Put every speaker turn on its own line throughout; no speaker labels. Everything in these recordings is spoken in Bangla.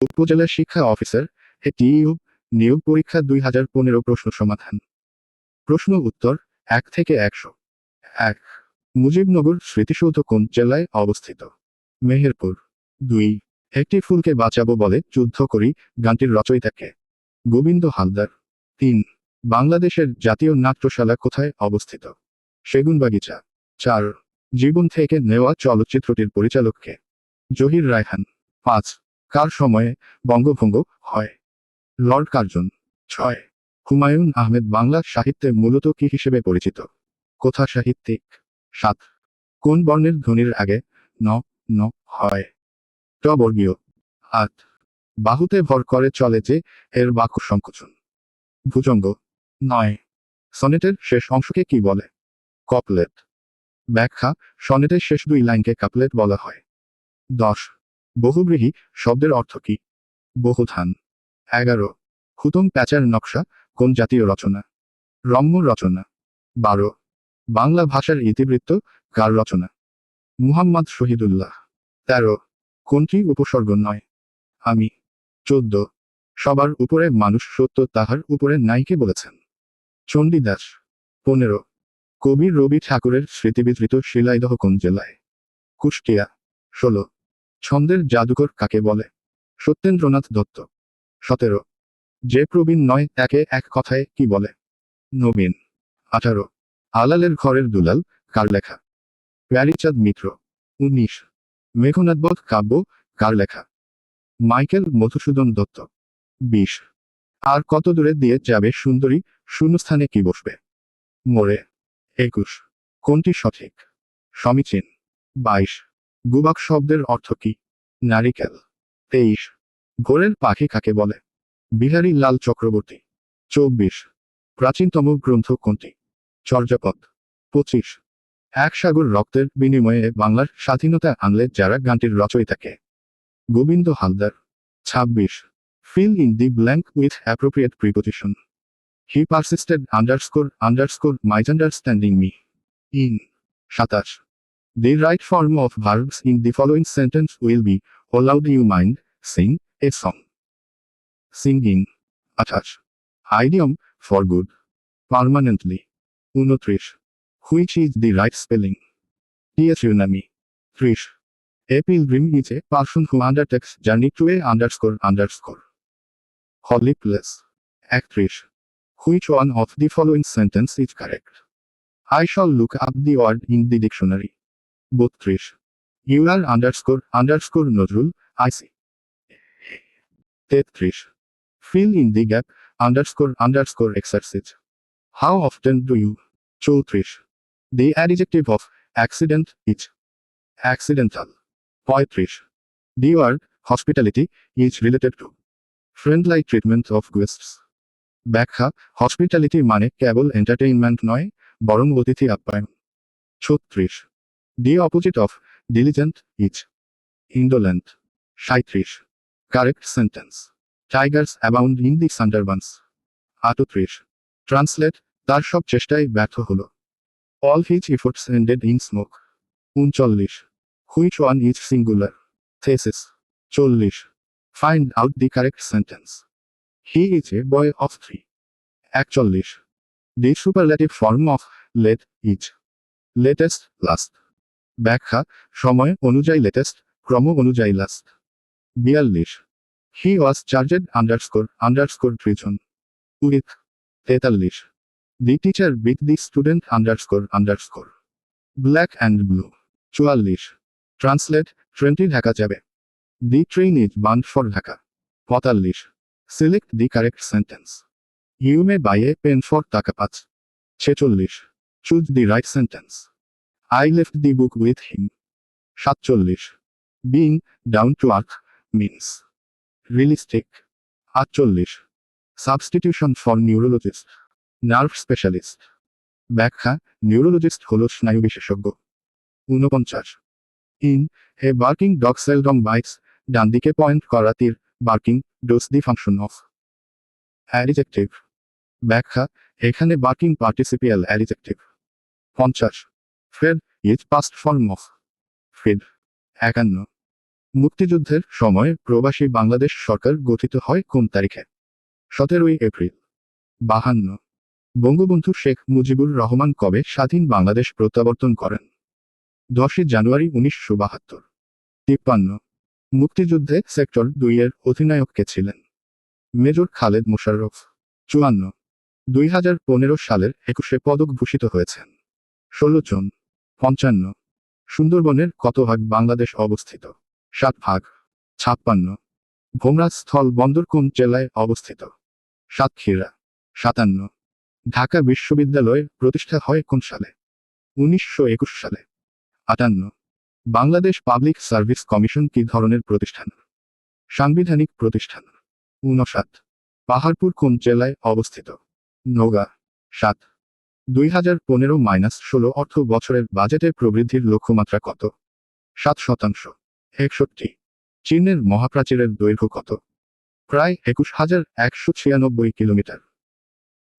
উপজেলা শিক্ষা অফিসার এটিইউ নিয়োগ পরীক্ষা দুই হাজার পনেরো প্রশ্ন সমাধান। প্রশ্ন উত্তর, এক থেকে একশো। এক, মুজিবনগর স্মৃতিসৌধ কোন জেলায় অবস্থিত। মেহেরপুর। দুই, একটি ফুলকে বাঁচাবো বলে যুদ্ধ করি, গানটির রচয়িতাকে গোবিন্দ হালদার। তিন, বাংলাদেশের জাতীয় নাট্যশালা কোথায় অবস্থিত? সেগুনবাগিচা। চার, জীবন থেকে নেওয়া চলচ্চিত্রটির পরিচালককে জহির রায়হান। পাঁচ কার সময়ে বঙ্গভঙ্গ হয়? লর্ড কার্জন, ছয়। হুমায়ুন আহমেদ বাংলা সাহিত্যে মূলত কি হিসেবে পরিচিত? কথা সাহিত্যিক? সাত। কোন বর্ণের ধ্বনির আগে ন ন হয়? ট বর্গীয়। আট। বাহুতে ভর করে চলে যে এর বাক্য সংকোচন। ভুজঙ্গ। নয়। সনেটের শেষ অংশকে কি বলে? কপলেট। ব্যাখ্যা, সনেটের শেষ দুই লাইনকে কাপলেট বলা হয়। দশ। বহুব্রীহি শব্দের অর্থ কি? বহুধান। এগারো। হুতম প্যাচার নকশা কোন জাতীয় রচনা? রম্য রচনা। বারো। বাংলা ভাষার ইতিবৃত্ত কার রচনা? মুহাম্মদ শহীদুল্লাহ। তেরো। কোনটি উপসর্গ নয়? আমি। চোদ্দ। সবার উপরে মানুষ সত্য তাহার উপরে নাইকে বলেছেন। চণ্ডীদাস। পনেরো। কবি রবি ঠাকুরের স্মৃতিবিধৃত শিলাইদহ কোন জেলায়? কুষ্টিয়া। ষোলো। ছন্দের জাদুকর কাকে বলে? সত্যেন্দ্রনাথ দত্ত। সতেরো। যে প্রবীণ নয় তাকে এক কথায় কি বলে? নবীন। আঠারো। আলালের ঘরের দুলাল, কার লেখা? প্যারিচাঁদ মিত্র। উনিশ। মেঘনাথবধ কাব্য, কার লেখা? মাইকেল মধুসূদন দত্ত। বিশ। আর কত দূরে দিয়ে যাবে সুন্দরী, শূন্যস্থানে কি বসবে? মোড়ে একুশ। কোনটি সঠিক? সমীচীন। বাইশ। গুবাক শব্দের অর্থ কি? নারিকেল তেইশ। ভোরের পাখি কাকে বলে? বিহারী লাল চক্রবর্তী। চব্বিশ। প্রাচীনতম গ্রন্থ কোনটি? চর্যাপদ। পঁচিশ। এক সাগর রক্তের বিনিময়ে বাংলার স্বাধীনতা আনলে যারা গানটির রচয়িতাকে? গোবিন্দ হালদার। ছাব্বিশ। Fill in the blank with appropriate preposition. He persisted underscore underscore might understanding me. In. সাতাশ। The right form of verbs in the following sentence will be, allowed you mind, sing, a song. Singing. Attach. Idiom, for good. Permanently. Unotrish. Which is the right spelling? Tsunami. Trish. A pilgrim is a person who undertakes journey to a underscore underscore. Holy place. Actrish. Which one of the following sentence is correct? I shall look up the word in the dictionary. বত্রিশ। You are underscore underscore Nazrul I see. তেত্রিশ। Fill in the gap underscore underscore exercise. How often do you? চৌত্রিশ। The adjective of accident is accidental. পঁয়ত্রিশ। The word hospitality is related to friendly treatment of guests. ব্যাখ্যা, হসপিটালিটি মানে কেবল এন্টারটেইনমেন্ট নয়, বরং অতিথি আপ্যায়ন। ছত্রিশ। The opposite of diligent is indolent. সাঁত্রিশ Correct sentence. Tigers abound in the Sundarbans. আটত্রিশ Translate তার সব চেষ্টায় ব্যর্থ হল All his efforts ended in smoke. উনচল্লিশ Which one is singular? Thesis. চল্লিশ Find out the correct sentence. He is a boy of three. একচল্লিশ The superlative form of late is latest, last. ব্যাখ্যা, সময় অনুযায়ী লেটেস্ট ক্রম অনুযায়ী লাস্ট বিয়াল্লিশ। He was charged underscore underscore treason with তেতাল্লিশ। The teacher beat the student underscore underscore black and blue চুয়াল্লিশ। ট্রান্সলেট ট্রেনটি ঢাকা যাবে। The train is bound for Dhaka পঁয়তাল্লিশ। Select the correct sentence you may buy a pen for taka পাঁচ ছেচল্লিশ। Choose the right sentence I left the book with him. সাতচল্লিশ. Being down to earth means realistic আটচল্লিশ. Substitution for neurologist nerve specialist ব্যাখ্যা নিউরোলজিস্ট হল স্নায়ু বিশেষজ্ঞ। ঊনপঞ্চাশ. In the barking dog seldom bites ডান দিকে পয়েন্ট করা তীর barking does the function of adjective ব্যাখ্যা, এখানে বার্কিং পার্টিসিপিয়াল অ্যাডিজেক্টিভ পঞ্চাশ। Fed is past form of feed একান্ন। মুক্তিযুদ্ধের সময় প্রবাসী বাংলাদেশ সরকার গঠিত হয় কোন তারিখে? সতেরোই এপ্রিল। বাহান্ন। বঙ্গবন্ধু শেখ মুজিবুর রহমান কবে স্বাধীন বাংলাদেশ প্রত্যাবর্তন করেন? দশই জানুয়ারি উনিশশো বাহাত্তর। তিপ্পান্ন। মুক্তিযুদ্ধে সেক্টর দুইয়ের অধিনায়ক কে ছিলেন? মেজর খালেদ মোশাররফ। চুয়ান্ন। দুই সালের একুশে পদক ভূষিত হয়েছেন। ষোলো জন। পঞ্চান্ন। সুন্দরবনের কত ভাগ বাংলাদেশ অবস্থিত? সাত ভাগ। ছাপ্পান্ন। ভোমরা স্থল বন্দর কোন জেলায় অবস্থিত? সাতক্ষীরা। সাতান্ন। ঢাকা বিশ্ববিদ্যালয় প্রতিষ্ঠা হয় কোন সালে? উনিশশো একুশ সালে। আটান্ন। বাংলাদেশ পাবলিক সার্ভিস কমিশন কি ধরনের প্রতিষ্ঠান? সাংবিধানিক প্রতিষ্ঠান। ঊনষাট পাহাড়পুর কোন জেলায় অবস্থিত? নওগাঁ। সাত। দুই হাজার পনেরো মাইনাস ষোলো অর্থ বছরের বাজেটে প্রবৃদ্ধির লক্ষ্যমাত্রা কত? সাত শতাংশ। একষট্টি। চীনের মহাপ্রাচীরের দৈর্ঘ্য কত? প্রায় একুশ হাজার একশো ছিয়ানব্বই কিলোমিটার।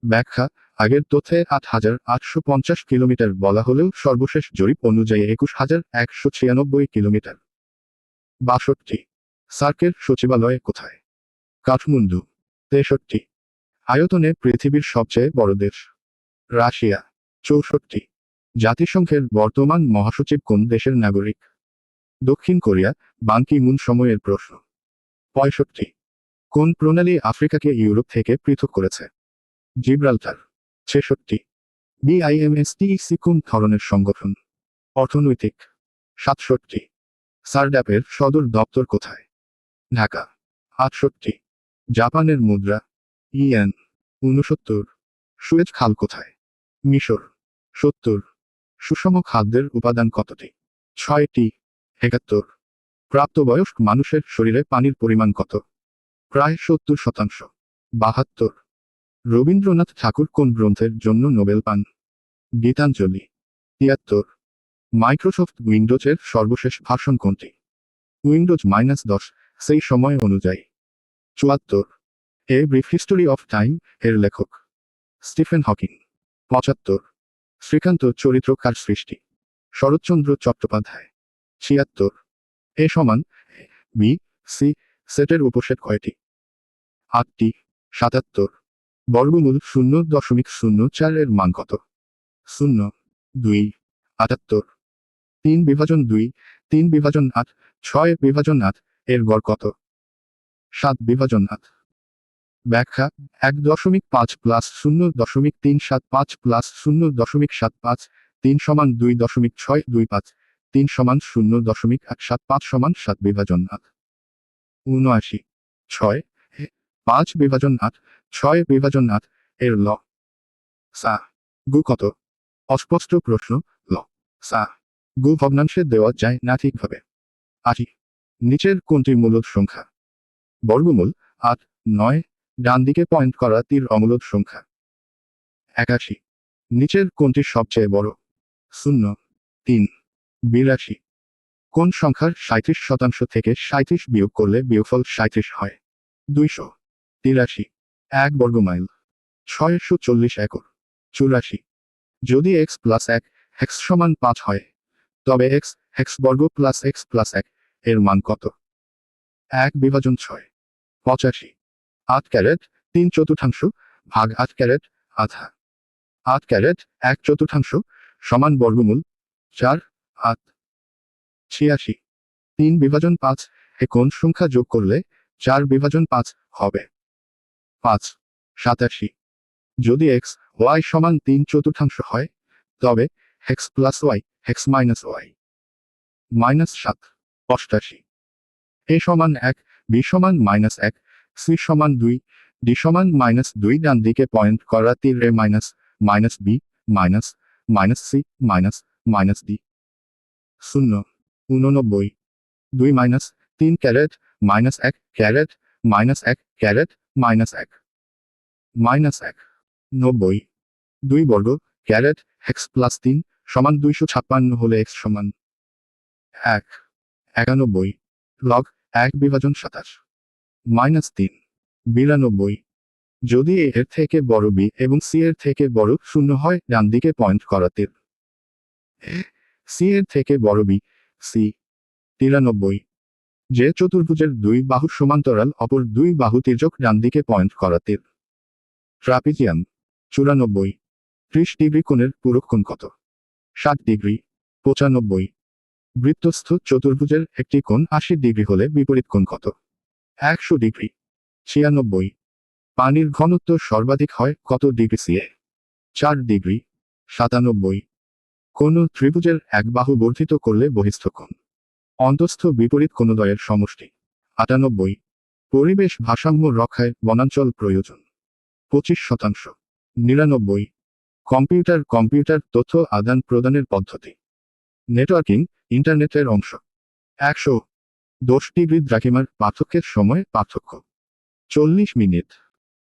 ব্যাখ্যা, আগের তথ্যে আট হাজার আটশো পঞ্চাশ কিলোমিটার বলা হলেও সর্বশেষ জরিপ অনুযায়ী একুশ হাজার একশো ছিয়ানব্বই কিলোমিটার। বাষট্টি। সার্কের সচিবালয় কোথায়? কাঠমান্ডু। তেষট্টি। আয়তনে পৃথিবীর সবচেয়ে বড় দেশ। রাশিয়া, চৌষট্টি। জাতিসংঘের বর্তমান মহাসচিব কোন দেশের নাগরিক? দক্ষিণ কোরিয়া বাংকি মুন সময়ের প্রশ্ন। পঁয়ষট্টি। কোন প্রণালী আফ্রিকাকে ইউরোপ থেকে পৃথক করেছে? জিব্রাল্টার। ছেষট্টি। বিআইএমএসটিইসি কোন ধরনের সংগঠন? অর্থনৈতিক। সাতষট্টি। সারড্যাপের সদর দপ্তর কোথায়? ঢাকা। আটষট্টি। জাপানের মুদ্রা ইয়েন ঊনসত্তর। সুয়েজ খাল কোথায়? মিশর। সত্তর। সুষম খাদ্যের উপাদান কতটি? ছয়টি। একাত্তর। প্রাপ্তবয়স্ক মানুষের শরীরে পানির পরিমাণ কত? প্রায় সত্তর শতাংশ। বাহাত্তর। রবীন্দ্রনাথ ঠাকুর কোন গ্রন্থের জন্য নোবেল পান? গীতাঞ্জলি। তিয়াত্তর। মাইক্রোসফট উইন্ডোজের সর্বশেষ ভাষণ কোনটি? উইন্ডোজ মাইনাস দশ, সেই সময় অনুযায়ী। চুয়াত্তর। A brief history of time এর লেখক। Stephen Hawking. পঁচাত্তর। শ্রীকান্ত চরিত্র কার সৃষ্টি? শরৎচন্দ্র চট্টোপাধ্যায়। ছিয়াত্তর। এ সমান বি সি সেটের উপসেট কয়টি? আটটি। সাতাত্তর। বর্গমূল শূন্য দশমিক শূন্য চার এর মান কত? শূন্য, দুই, আটাত্তর। তিন বিভাজন দুই, তিন বিভাজন আট, ছয় বিভাজন আট এর গড় কত? সাত বিভাজন আট। ব্যাখ্যা, এক দশমিক পাঁচ প্লাস শূন্য দশমিক তিন সাত পাঁচ প্লাস শূন্য দশমিক সাত পাঁচ, তিন সমান দুই দশমিক ছয় দুই পাঁচ, তিন সমান শূন্য দশমিক এক সাত পাঁচ সমান সাত বিভাজন আট। উনআশি। ছয়। পাঁচ বিভাজন আট। ছয় বিভাজন আট এর ল। সা। গু কত? অস্পষ্ট প্রশ্ন, ল। সা। গু ভগ্নাংশে দেওয়া যায় না ঠিকভাবে। আশি। নিচের কোনটি মূলদ সংখ্যা? বর্গমূল আট, নয় ডান দিকে পয়েন্ট করা তীর অমূলদ সংখ্যা। একাশি। নিচের কোনটি সবচেয়ে বড়। শূন্য। তিন। বিরাশি। কোন সংখ্যার সাঁত্রিশ শতাংশ থেকে সাঁত্রিশ বিয়োগ করলে বিয়োগফল সাঁত্রিশ হয়। দুইশো। তিরাশি। এক বর্গমাইল। ছয়শো চল্লিশ একর। চুরাশি। যদি এক্স প্লাস এক হেক্স সমান পাঁচ হয়, তবে এক্স হেক্স বর্গ প্লাস এক্স প্লাস এক এর মান কত? এক বিভাজন ছয়। পঁচাশি। আট ক্যারেট, তিন চতুর্থাংশ ভাগ আট ক্যারেট, আধা। আট ক্যারেট, এক চতুর্থাংশ সমান বর্গমূল চার, আট। ছিয়াশি। তিন বিভাজন পাঁচ এ কোন সংখ্যা যোগ করলে চার বিভাজন পাঁচ হবে। পাঁচ। সাতাশি। যদি এক্স ওয়াই সমান তিন চতুর্থাংশ হয়, তবে x plus y x minus y minus সাত। অষ্টাশি। এ সমান এক, বি সমান মাইনাস এক সি সমান দুই, ডি সমান মাইনাস দুই ডান দিকে পয়েন্ট করা তীর রে minus minus b, minus minus c, minus minus d. শূন্য, উননব্বই, দুই মাইনাস তিন ক্যারেট, মাইনাস এক ক্যারেট, মাইনাস এক ক্যারেট, মাইনাস এক। মাইনাস এক, নব্বই, দুই বর্গ ক্যারেট, এক্স প্লাস তিন সমান দুইশো ছাপ্পান্ন হলে এক্স সমান এক, একানব্বই, লগ এক বিভাজন সাতাশ। মাইনাস তিন। বিরানব্বই। যদি এ এর থেকে বড় বি এবং সি এর থেকে বড় শূন্য হয়, ডান দিকে পয়েন্ট করা তীর সি এর থেকে বড় বি, সি। তিরানব্বই। যে চতুর্ভুজের দুই বাহু সমান্তরাল, অপর দুই বাহু তির্যক, ডান দিকে পয়েন্ট করা তীর ট্রাপিজিয়াম, চুরানব্বই। ত্রিশ ডিগ্রি কোণের পুরো কোণ কত? ষাট ডিগ্রি, পঁচানব্বই। বৃত্তস্থ চতুর্ভুজের একটি কোণ আশি ডিগ্রি হলে বিপরীত কোণ কত? একশো ডিগ্রি। ছিয়ানব্বই। পানির ঘনত্ব সর্বাধিক হয় কত ডিগ্রি সিএ চার ডিগ্রি। সাতানব্বই। কোন ত্রিভুজের এক বাহু বর্ধিত করলে বহিস্থ অন্তস্থ বিপরীত কোণদ্বয়ের সমষ্টি। আটানব্বই। পরিবেশ ভারসাম্য রক্ষায় বনাঞ্চল প্রয়োজন। পঁচিশ শতাংশ। নিরানব্বই। কম্পিউটার কম্পিউটার তথ্য আদান প্রদানের পদ্ধতি। নেটওয়ার্কিং ইন্টারনেটের অংশ। একশো। দশ ডিগ্রি দ্রাঘিমার পার্থক্যের সময় পার্থক্য। চল্লিশ মিনিট।